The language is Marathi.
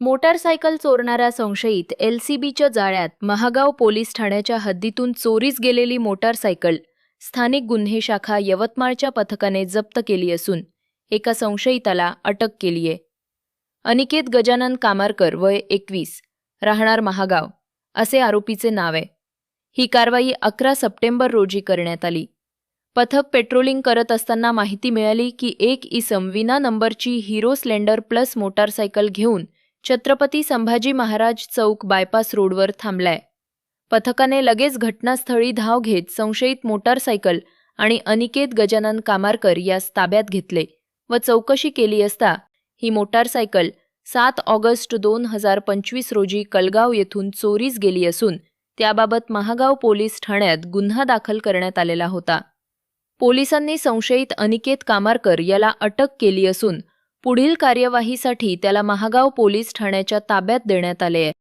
मोटारसायकल चोरणाऱ्या संशयित एलसीबीच्या जाळ्यात महागाव पोलीस ठाण्याच्या हद्दीतून चोरीस गेलेली मोटारसायकल स्थानिक गुन्हे शाखा यवतमाळच्या पथकाने जप्त केली असून एका संशयिताला अटक केलीये. अनिकेत गजानन कामारकर वय एकवीस राहणार महागाव असे आरोपीचे नाव आहे. ही कारवाई अकरा सप्टेंबर रोजी करण्यात आली. पथक पेट्रोलिंग करत असताना माहिती मिळाली की एक इसम विना नंबरची हिरो स्लेंडर प्लस मोटारसायकल घेऊन छत्रपती संभाजी महाराज चौक बायपास रोडवर थांबलाय. पथकाने लगेच घटनास्थळी धाव घेत संशयित मोटारसायकल आणि अनिकेत गजानन कामारकर यास ताब्यात घेतले व चौकशी केली असता ही मोटारसायकल सात ऑगस्ट दोन हजार पंचवीस रोजी कलगाव येथून चोरीस गेली असून त्याबाबत महागाव पोलीस ठाण्यात गुन्हा दाखल करण्यात आलेला होता. पोलिसांनी संशयित अनिकेत कामारकर याला अटक केली असून पुढील कार्यवाहीसाठी त्याला महागाव पोलीस ठाण्याच्या ताब्यात देण्यात आले आहे.